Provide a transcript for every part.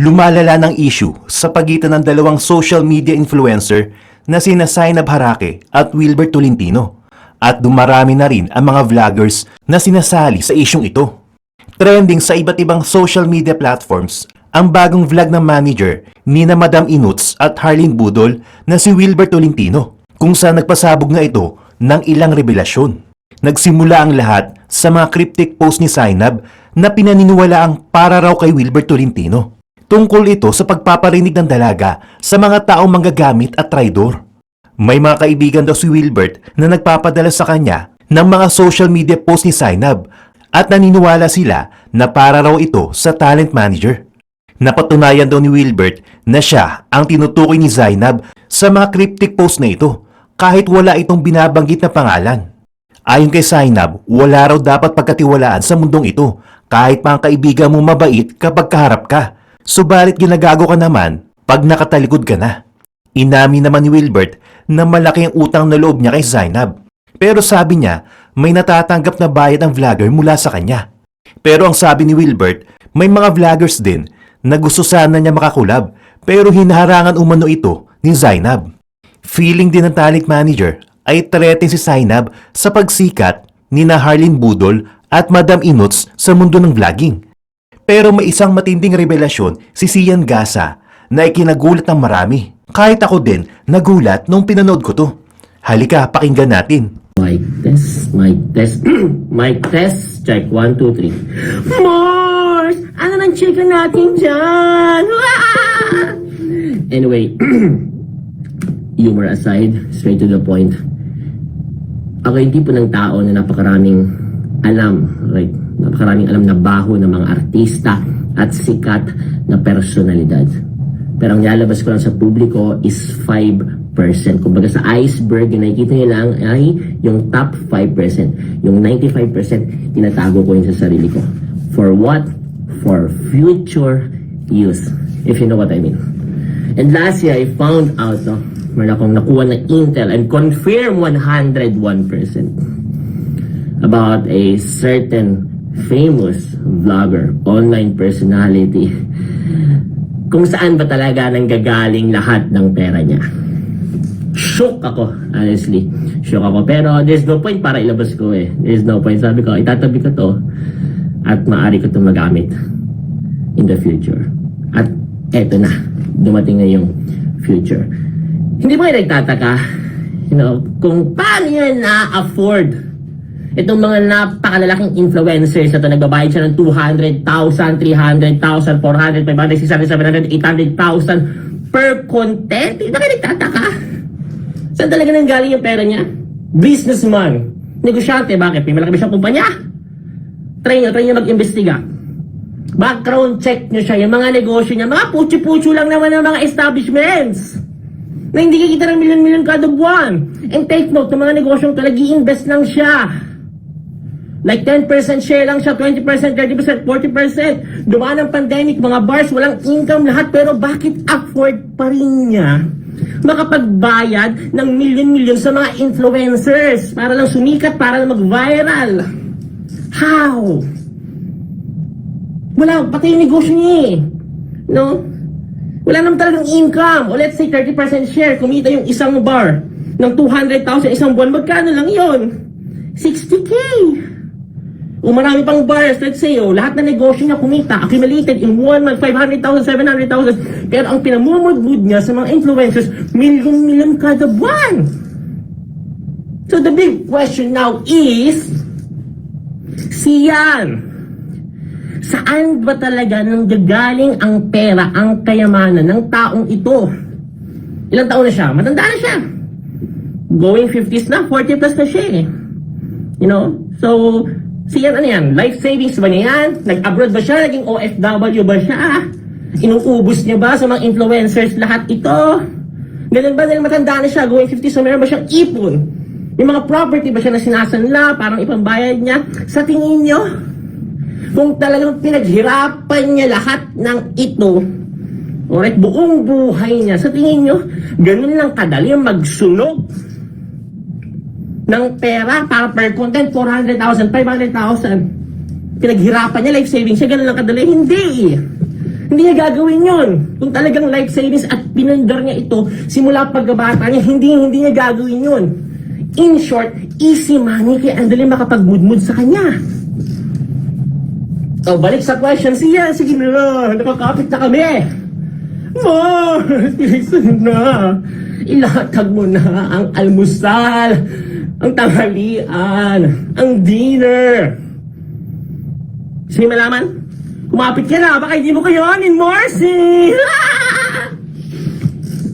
lumalala ng issue sa pagitan ng dalawang social media influencer na sina Zainab Harake at Wilbert Tolentino. At dumarami na rin ang mga vloggers na sinasali sa isyong ito. Trending sa iba't ibang social media platforms ang bagong vlog ng manager ni Madam Inuts at Harleen Budol na si Wilbert Tolentino kung saan nagpasabog na ito ng ilang revelasyon. Nagsimula ang lahat sa mga cryptic post ni Zainab na pinaniniwala ang para raw kay Wilbert Tolentino. Tungkol ito sa pagpaparinig ng dalaga sa mga taong manggagamit at traidor. May mga kaibigan daw si Wilbert na nagpapadala sa kanya ng mga social media post ni Zainab at naniniwala sila na para raw ito sa talent manager. Napatunayan daw ni Wilbert na siya ang tinutukoy ni Zainab sa mga cryptic post na ito kahit wala itong binabanggit na pangalan. Ayon kay Zainab, wala raw dapat pagkatiwalaan sa mundong ito kahit ang kaibigan mo mabait kapag kaharap ka. Subalit ginagago ka naman pag nakatalikod ka na. Inamin naman ni Wilbert na malaki ang utang na loob niya kay Zainab. Pero sabi niya, may natatanggap na bayad ang vlogger mula sa kanya. Pero ang sabi ni Wilbert, may mga vloggers din na gusto sana niya makakulab pero hinaharangan umano ito ni Zainab. Feeling din ng talent manager ay threaten si Zainab sa pagsikat ni na Harleen Budol at Madam Inuts sa mundo ng vlogging. Pero may isang matinding revelasyon si Sian Gasa na ikinagulat ng marami. Kahit ako din, nagulat nung pinanood ko to. Halika, pakinggan natin. Mic test, mic test, mic test, check, 1, 2, 3. Mars! Ano nang chika natin dyan? Anyway, humor aside, straight to the point. Ako yung tipo ng tao na napakaraming alam, right? Napakaraming alam na baho ng mga artista at sikat na personalidad. Pero ang nilalabas ko lang sa publiko is 5%. Kumbaga sa iceberg, yung nakikita nyo lang ay yung top 5%. Yung 95%, tinatago ko yun sa sarili ko. For what? For future use. If you know what I mean. And last year, I found out, no, meron akong nakuha ng intel and confirm 101% about a certain famous vlogger, online personality, kung saan ba talaga nanggagaling lahat ng pera niya. Shook ako, honestly. Shook ako. Pero there's no point para ilabas ko eh. There's no point. Sabi ko, itatabi ko to at maaari ko itong magamit in the future. At eto na, dumating na yung future. Hindi ba kayo nagtataka, you know, kung paano yan na-afford itong mga napakalalaking influencers na to, nagbabayad siya ng 200,000, 300,000, 400, 500, 600, 700, 800,000 per content. Hindi ba kayo nagtataka? Saan talaga nang galing yung pera niya? Businessman. Negosyante, bakit? May malaki siyang kumpanya? Try nyo, try nyo mag-imbestiga. Background check nyo siya, yung mga negosyo niya, mga putyo-putyo lang naman ng mga establishments na hindi kikita ng milyon-milyon kada buwan. And take note, ng mga negosyong to, nag-i-invest lang siya. Like 10% share lang siya, 20%, 30%, 40%. Dumaan ang pandemic, mga bars, walang income lahat, pero bakit afford pa rin niya makapagbayad ng milyon-milyon sa mga influencers para lang sumikat, para lang mag-viral? How? Wala, pati yung negosyo niya eh. No? Wala naman talagang income. O let's say 30% share, kumita yung isang bar ng 200,000 isang buwan, magkano lang yon 60k. O marami pang bars, let's say, oh, lahat na negosyo niya kumita, accumulated in one month, 500,000, 700,000. Pero ang pinamumudmud niya sa mga influencers, milyon-milyon kada buwan. So the big question now is, siyan, saan ba talaga nang gagaling ang pera, ang kayamanan ng taong ito? Ilang taon na siya? Matanda na siya. Going 50s na, 40 plus na siya eh. You know? So, siyan ano yan? Life savings ba niya yan? Nag-abroad ba siya? Naging OFW ba siya? Inuubos niya ba sa mga influencers lahat ito? Ganun ba dahil matanda na siya, going 50 so meron ba siyang ipon? May mga property ba siya na sinasanla, parang ipambayad niya? Sa tingin niyo, kung talagang pinaghirapan niya lahat ng ito, alright, buong buhay niya, sa tingin niyo, ganun lang kadali magsunog ng pera para per content, 400,000, 500,000. Pinaghirapan niya, life savings siya, ganun lang kadali. Hindi. Hindi niya gagawin yon. Kung talagang life savings at pinundar niya ito simula pagkabata niya, hindi hindi niya gagawin yon. In short, easy money kaya ang dali makapagmudmud sa kanya. So, balik sa question. Siya, sige na, nakakapit na kami. Ma, listen na. Ilatag mo na ang almusal, ang tanghalian, ang dinner. Sige malaman? Kumapit ka na, baka hindi mo kayo in Morsi!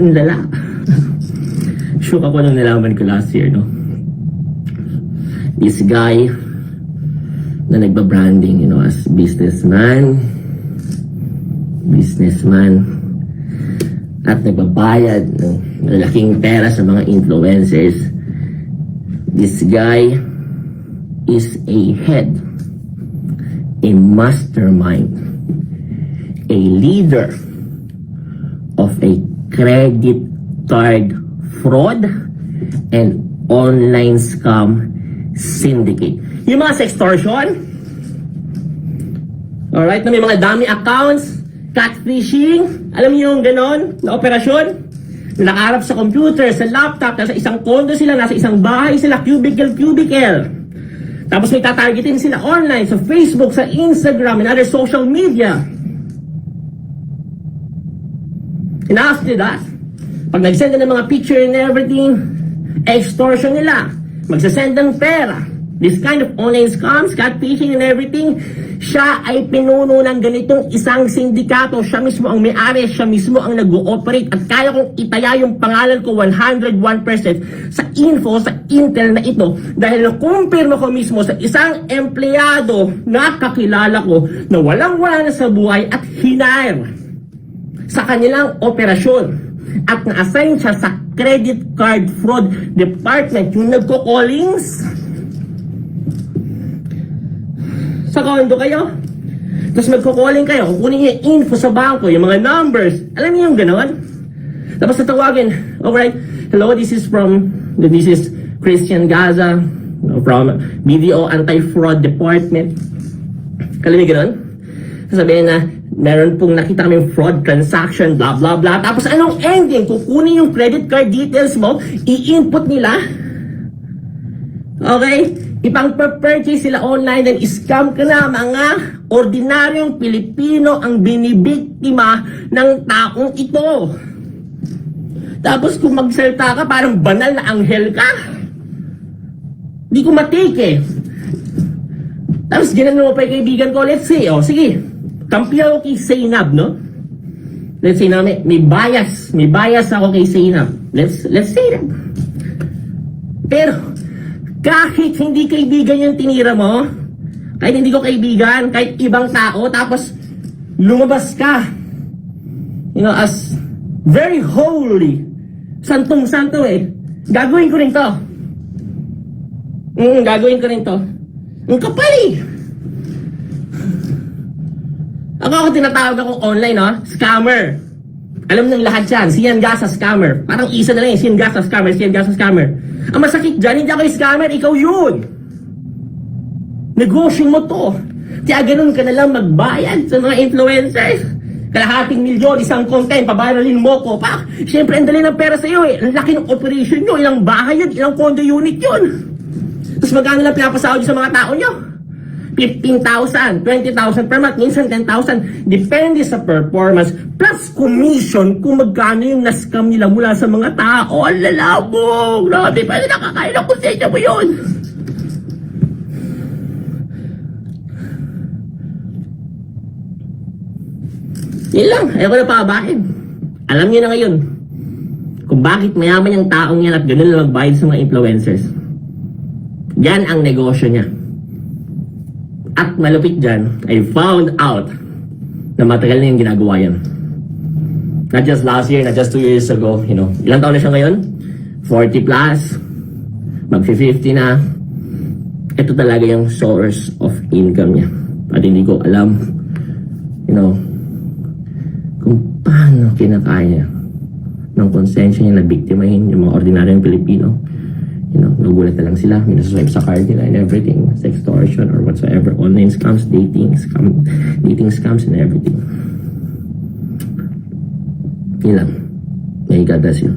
Ang lala. Shook ako nung nalaman ko last year, no? This guy na nagba-branding, you know, as businessman, businessman, at nagbabayad ng malaking pera sa mga influencers. This guy is a head, a mastermind, a leader of a credit card fraud and online scam syndicate. Yung mga sextortion, alright, na may mga dami accounts, catfishing, alam niyo yung ganon, na operasyon, na nakaharap sa computer, sa laptop, nasa isang condo sila, nasa isang bahay sila, cubicle, cubicle. Tapos may tatargetin sila online, sa Facebook, sa Instagram, and other social media. And after that, pag nag-send na ng mga picture and everything, extortion nila. Magsasend ng pera. This kind of online scams, catfishing and everything, siya ay pinuno ng ganitong isang sindikato. Siya mismo ang may-ari, siya mismo ang nag-ooperate at kaya kong itaya yung pangalan ko 101% sa info, sa intel na ito dahil nakumpirmo ko mismo sa isang empleyado na kakilala ko na walang-wala na sa buhay at hinire sa kanilang operasyon at na-assign siya sa credit card fraud department yung nagko-callings sa condo kayo tapos magko-calling kayo kukunin niyo info sa bangko yung mga numbers alam niyo yung ganon tapos tatawagin alright hello this is from this is Christian Gaza from BDO Anti-Fraud Department Kala niyo ganon sasabihin na meron pong nakita kami fraud transaction, blah, blah, blah. Tapos anong ending? Kukunin yung credit card details mo, i-input nila. Okay? Ipang purchase sila online and scam ka na mga ordinaryong Pilipino ang binibiktima ng taong ito. Tapos kung magsalita ka, parang banal na anghel ka. Di ko matake eh. Tapos ginano mo pa yung kaibigan ko, let's say, oh, sige, kampi ako kay Zainab, no? Let's say na may, may bias, may bias ako kay Zainab. Let's, let's say that. Pero, kahit hindi kaibigan yung tinira mo, kahit hindi ko kaibigan, kahit ibang tao, tapos lumabas ka, you know, as very holy, santong-santo eh, gagawin ko rin to. Mm, gagawin ko rin to. Ang kapal eh. Ako ako tinatawag akong online, no? Scammer. Alam ng lahat yan. Siyan Gasa scammer. Parang isa na lang yung Siyan Gasa scammer, Siyan Gasa scammer. Ang masakit dyan, hindi ako scammer, ikaw yun. Negosyo mo to. Kaya ganun ka na lang magbayad sa mga influencers. Kalahating milyon, isang content, pabaralin mo ko. Pa, Siyempre, ang dali ng pera sa'yo eh. Ang laki ng operation nyo, ilang bahay yun, ilang condo unit yun. Tapos magkano lang pinapasahod sa mga tao nyo? 15,000, 20,000 per month, minsan 10,000. Depende sa performance. Plus commission kung magkano yung nascam nila mula sa mga tao. Ang lalabo! Grabe, pwede nakakain ng konsensya mo yun! Yun lang, ayoko na paabahin. Alam niyo na ngayon kung bakit mayaman yung taong yan at ganun lang magbayad sa mga influencers. Yan ang negosyo niya. At malupit dyan, I found out na matagal na yung ginagawa yan. Not just last year, not just two years ago, you know. Ilang taon na siya ngayon? 40 plus. Mag-50 na. Ito talaga yung source of income niya. At hindi ko alam, you know, kung paano kinakaya ng konsensya niya na biktimahin yung mga ordinaryong Pilipino. You know, nagulat na lang sila, may sa card nila and everything. Sa extortion or whatsoever. Online scams, dating, scam, dating scams and everything. Yun lang. May God bless you.